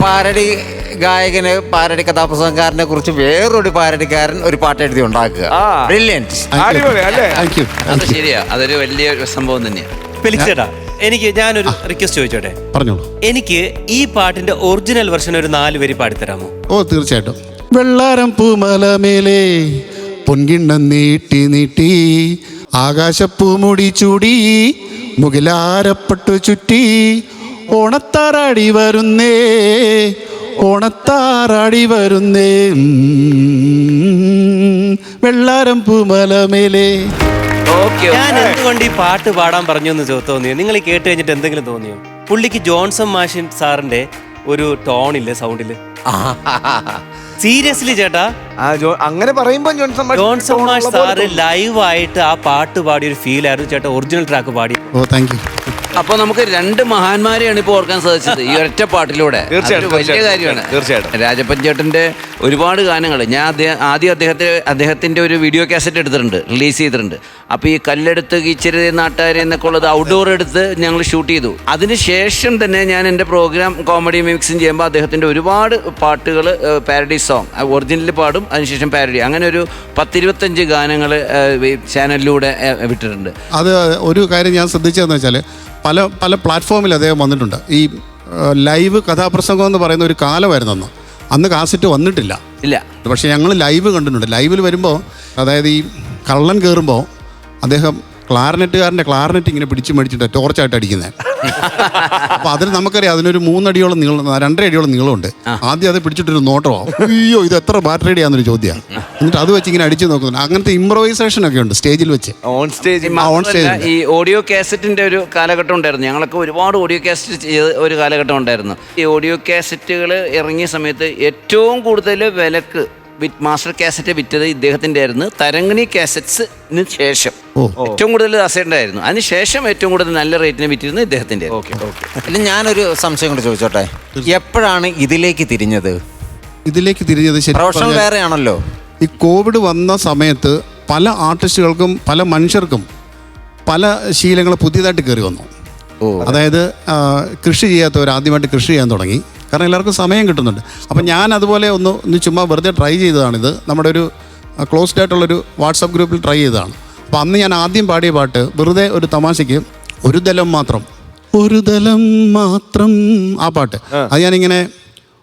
Parody ഗായകന് parody കഥാപ്രസംഗക്കാരനെ കുറിച്ച് വേറൊരു പാരഡിക്കാരൻ ഒരു പാട്ട് എഴുതി ഉണ്ടാക്കുക. ആ. അടിപൊളി അല്ലേ? താങ്ക് യു അത് ശരിയാ. അതൊരു വലിയ ഒരു സംഭവം തന്നെയാണ് ഫെലിക്സ് ചേട്ടാ എനിക്ക് ഞാനൊരു റിക്വസ്റ്റ് ചോദിച്ചോട്ടെ? പറഞ്ഞോളൂ. എനിക്ക് ഈ പാട്ടിന്റെ ഒറിജിനൽ വെർഷൻ ഒരു നാല് വരി പാടിത്തരാമോ ഓ തീർച്ചയായിട്ടും. വെള്ളാരം പൂമലമേലെ പൊൻകിണ്ണം നീട്ടി നീട്ടി ആകാശപ്പൂ മുടി ചൂടി മുകിലാരപ്പെട്ടു ചുറ്റി ഓണത്താറാടി വരുന്നേ ഓണത്താറാടി വരുന്നേ. വെള്ളാരം പൂമലമേലെ. ഞാൻ എന്തുകൊണ്ട് ഈ പാട്ട് പാടാൻ പറഞ്ഞു എന്ന് തോന്നിയോ? നിങ്ങൾ ഈ കേട്ട് കഴിഞ്ഞിട്ട് എന്തെങ്കിലും തോന്നിയോ? പുള്ളിക്ക് ജോൺസൺ മാഷിൻ സാറിന്റെ ഒരു ടോൺ ടോണില്ലേ സൗണ്ടിൽ സീരിയസ്ലി ചേട്ടാ? അങ്ങനെ പറയുമ്പോ ജോൺസൺ മാഷ് ജോൺസൺ മാഷ് സാറ് ലൈവ് ആയിട്ട് ആ പാട്ട് പാടിയ ഒരു ഫീൽ ആയിരുന്നു. ചേട്ടാ ഒറിജിനൽ ട്രാക്ക് പാടി. ഓ താങ്ക് യു അപ്പൊ നമുക്ക് രണ്ട് മഹാന്മാരെയാണ് ഇപ്പോൾ ഓർക്കാൻ സാധിച്ചത് ഈ ഒറ്റ പാട്ടിലൂടെ. തീർച്ചയായിട്ടും, വലിയ തീർച്ചയായിട്ടും, കാര്യമാണ്. തീർച്ചയായിട്ടും. രാജപ്പൻ ചേട്ടന്റെ ഒരുപാട് ഗാനങ്ങൾ ഞാൻ ആദ്യം അദ്ദേഹത്തെ അദ്ദേഹത്തിന്റെ ഒരു വീഡിയോ കാസറ്റ് എടുത്തിട്ടുണ്ട് റിലീസ് ചെയ്തിട്ടുണ്ട്. അപ്പൊ ഈ കല്ലെടുത്ത് കീച്ചര് നാട്ടുകാരെ എന്നൊക്കെ ഉള്ളത് ഔട്ട്ഡോർ എടുത്ത് ഞങ്ങൾ ഷൂട്ട് ചെയ്തു. അതിനുശേഷം തന്നെ ഞാൻ എന്റെ പ്രോഗ്രാം കോമഡി മിക്സും ചെയ്യുമ്പോൾ അദ്ദേഹത്തിന്റെ ഒരുപാട് പാട്ടുകൾ പാരഡി സോങ് ഒറിജിനൽ പാടും അതിനുശേഷം പാരഡി അങ്ങനെ ഒരു പത്തിരുപത്തഞ്ച് ഗാനങ്ങൾ ചാനലിലൂടെ വിട്ടിട്ടുണ്ട്. അത് ഒരു കാര്യം ഞാൻ ശ്രദ്ധിച്ചതെന്ന് വെച്ചാൽ പല പല പ്ലാറ്റ്ഫോമിൽ അദ്ദേഹം വന്നിട്ടുണ്ട്. ഈ ലൈവ് കഥാപ്രസംഗം എന്ന് പറയുന്ന ഒരു കാലമായിരുന്നു അന്ന്. അന്ന് കാസറ്റ് വന്നിട്ടില്ല. ഇല്ല. പക്ഷേ ഞങ്ങൾ ലൈവ് കണ്ടിട്ടുണ്ട്. ലൈവിൽ വരുമ്പോൾ അതായത് ഈ കള്ളൻ കയറുമ്പോൾ അദ്ദേഹം ക്ലാർനെറ്റുകാരന്റെ ക്ലാർനെറ്റ് ഇങ്ങനെ പിടിച്ചു മേടിച്ചിട്ട് ടോർച്ചായിട്ട് അടിക്കുന്നത് അപ്പോൾ അതിന് നമുക്കറിയാം അതിനൊരു മൂന്നടിയോളം നീളം രണ്ടര അടിയോളം നീളമുണ്ട് ആദ്യം അത് പിടിച്ചിട്ടൊരു നോട്ടമാവും അയ്യോ ഇത് എത്ര ബാറ്ററി ആണെന്നൊരു ചോദ്യമാണ് എന്നിട്ട് അത് വെച്ച് ഇങ്ങനെ അടിച്ചു നോക്കുന്നുണ്ട്. അങ്ങനത്തെ ഇംപ്രവൈസേഷൻ ഒക്കെ ഉണ്ട് സ്റ്റേജിൽ വെച്ച്. ഓൺ സ്റ്റേജ് ഓൺ സ്റ്റേജ് ഈ ഓഡിയോ കാസറ്റിന്റെ ഒരു കാലഘട്ടം ഉണ്ടായിരുന്നു. ഞങ്ങളൊക്കെ ഒരുപാട് ഓഡിയോ കാസറ്റ് ചെയ്ത ഒരു കാലഘട്ടം ഉണ്ടായിരുന്നു. ഈ ഓഡിയോ കാസറ്റുകൾ ഇറങ്ങിയ സമയത്ത് ഏറ്റവും കൂടുതൽ വിലക്ക് വിറ്റ് മാസ്റ്റർ കാസറ്റ് വിറ്റത് ഇദ്ദേഹത്തിന്റെ ആയിരുന്നു തരംഗിണി കാസറ്റ്സിന് ശേഷം ഏറ്റവും കൂടുതൽ ദാസേണ്ടായിരുന്നു അതിന് ശേഷം ഏറ്റവും കൂടുതൽ നല്ല റേറ്റിന് വിറ്റിരുന്നത് ഇദ്ദേഹത്തിന്റെ ഓക്കെ ഓക്കെ. ഇല്ല ഞാനൊരു സംശയം കൂടെ ചോദിച്ചോട്ടെ? എപ്പോഴാണ് ഇതിലേക്ക് തിരിഞ്ഞത്? ഇതിലേക്ക് തിരിഞ്ഞത് ശരി വേറെയാണല്ലോ. ഈ കോവിഡ് വന്ന സമയത്ത് പല ആർട്ടിസ്റ്റുകൾക്കും പല മനുഷ്യർക്കും പല ശീലങ്ങൾ പുതിയതായിട്ട് കയറി വന്നു. ഓ. അതായത് ആ, കൃഷി ചെയ്യാത്തവർ ആദ്യമായിട്ട് കൃഷി ചെയ്യാൻ തുടങ്ങി. കാരണം എല്ലാവർക്കും സമയം കിട്ടുന്നുണ്ട്. അപ്പം ഞാൻ അതുപോലെ ഒന്ന് ഒന്ന് ചുമ്മാ വെറുതെ ട്രൈ ചെയ്തതാണിത്. നമ്മുടെ ഒരു ക്ലോസ്ഡ് ആയിട്ടുള്ളൊരു വാട്സപ്പ് ഗ്രൂപ്പിൽ ട്രൈ ചെയ്തതാണ്. അപ്പം അന്ന് ഞാൻ ആദ്യം പാടിയ പാട്ട് വെറുതെ ഒരു തമാശയ്ക്ക് ഒരു ദലം മാത്രം. ഒരു ദലം മാത്രം. ആ പാട്ട്. അത് ഞാനിങ്ങനെ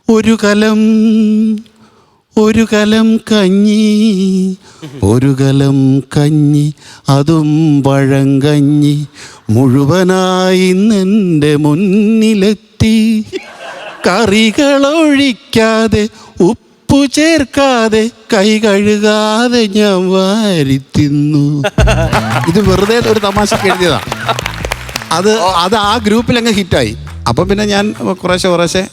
ഒരു കലം ഒരു കലം കഞ്ഞി ഒരു കലം കഞ്ഞി അതും പഴങ്കഞ്ഞി മുഴുവനായി നിന്റെ മുന്നിലെത്തി. കറികളൊഴിക്കാതെ ഉപ്പു ചേർക്കാതെ കൈ കഴുകാതെ ഞാൻ വാരി തിന്നു. ഇത് വെറുതെ ഒരു തമാശക്ക് എഴുതിയതാണ്. അത് അത് ആ ഗ്രൂപ്പിൽ അങ്ങ് ഹിറ്റായി. അപ്പം പിന്നെ ഞാൻ കുറേശ്ശെ കുറേശ്ശെ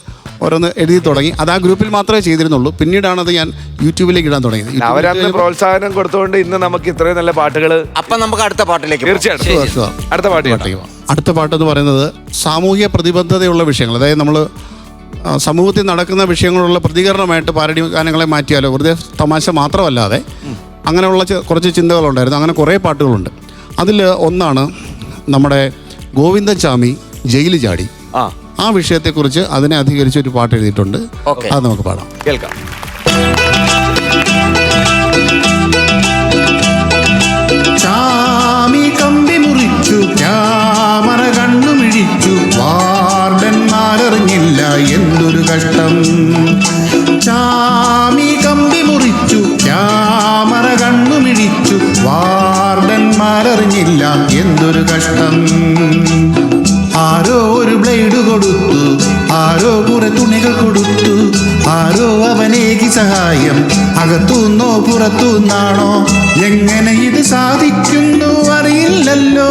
ഓരോന്ന് എഴുതി തുടങ്ങി. അത് ആ ഗ്രൂപ്പിൽ മാത്രമേ ചെയ്തിരുന്നുള്ളൂ. പിന്നീടാണ് അത് ഞാൻ യൂട്യൂബിലേക്ക് ഇടാൻ തുടങ്ങിയത്. അവരന്ന് പ്രോത്സാഹനം കൊടുത്തുകൊണ്ട് ഇന്ന് നമുക്ക് ഇത്രയും നല്ല പാട്ടുകൾ അപ്പൊ നമുക്ക് അടുത്ത പാട്ടിലേക്ക്. തീർച്ചയായിട്ടും. അടുത്ത പാട്ട്. അടുത്ത പാട്ട് എന്ന് പറയുന്നത് സാമൂഹിക പ്രതിബദ്ധതയുള്ള വിഷയങ്ങൾ. അതായത് നമ്മൾ സമൂഹത്തിൽ നടക്കുന്ന വിഷയങ്ങളുള്ള പ്രതികരണമായിട്ട് പാരഡി ഗാനങ്ങളെ മാറ്റിയാലോ? വെറുതെ തമാശ മാത്രമല്ലാതെ അങ്ങനെയുള്ള കുറച്ച് ചിന്തകളുണ്ടായിരുന്നു. അങ്ങനെ കുറേ പാട്ടുകളുണ്ട്. അതിൽ ഒന്നാണ് നമ്മുടെ ഗോവിന്ദൻ ചാമി ജയിലിൽ ചാടി. ആ. ആ വിഷയത്തെക്കുറിച്ച് അതിനെ അധികരിച്ച് ഒരു പാട്ട് എഴുതിയിട്ടുണ്ട്. അത് നമുക്ക് പാടാം. കേൾക്കാം. വാർഡന്മാരറിഞ്ഞില്ല എന്തൊരു കഷ്ടം. ആരോ ഒരു ബ്ലേഡ് കൊടുത്തു ആരോ കുറെ തുണികൾ കൊടുത്തു ആരോ അവനേക്ക് സഹായം അകത്തുനിന്നോ പുറത്തുനിന്നാണോ എങ്ങനെ ഇത് സാധിക്കുന്നു അറിയില്ലല്ലോ.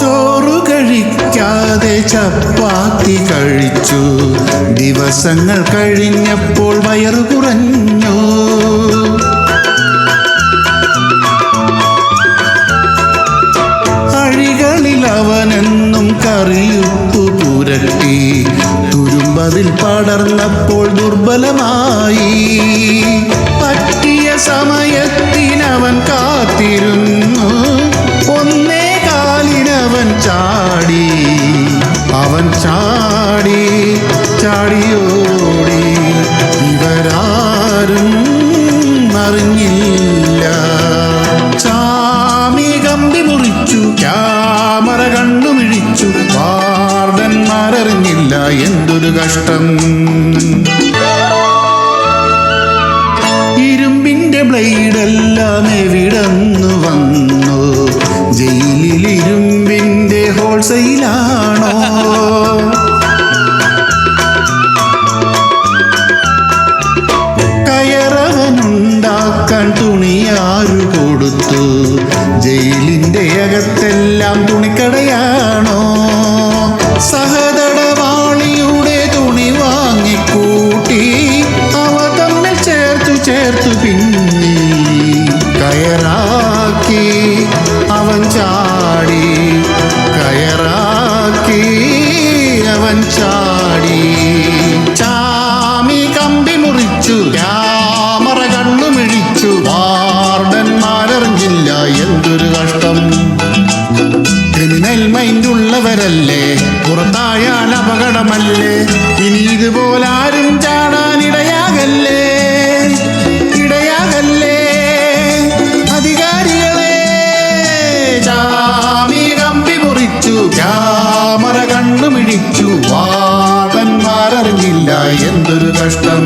ചോറു കഴിക്കാതെ ചപ്പാത്തി കഴിച്ചു. ദിവസങ്ങൾ കഴിഞ്ഞപ്പോൾ വയറു കുറഞ്ഞു. അഴികളിൽ അവനെന്നും കറിയുപ്പു പുരട്ടി. തുരുമ്പതിൽ പടർന്നപ്പോൾ ദുർബലമായി. എന്തൊരു കഷ്ടം ഇരുമ്പിന്റെ ബ്ലേഡെല്ലാം എവിടന്നു വന്നു? ജയിലിൽ ഇരുമ്പിന്റെ ഹോൾസെയിലാണോ? കയറവനുണ്ടാക്കാൻ തുണിയാരു കൊടുത്തു? ജയിലിന്റെ അകത്തെല്ലാം സഹത അപകടമല്ലേ ഇനി ഇതുപോലാരും ചാടാൻ ഇടയാകല്ലേ? ഇടയാകല്ലേ അധികാരികളെ ചാമി കമ്പി മുറിച്ചു ക്യാമറ കണ്ണുമിഴിച്ചു വാതന്മാരറിഞ്ഞില്ല എന്തൊരു കഷ്ടം.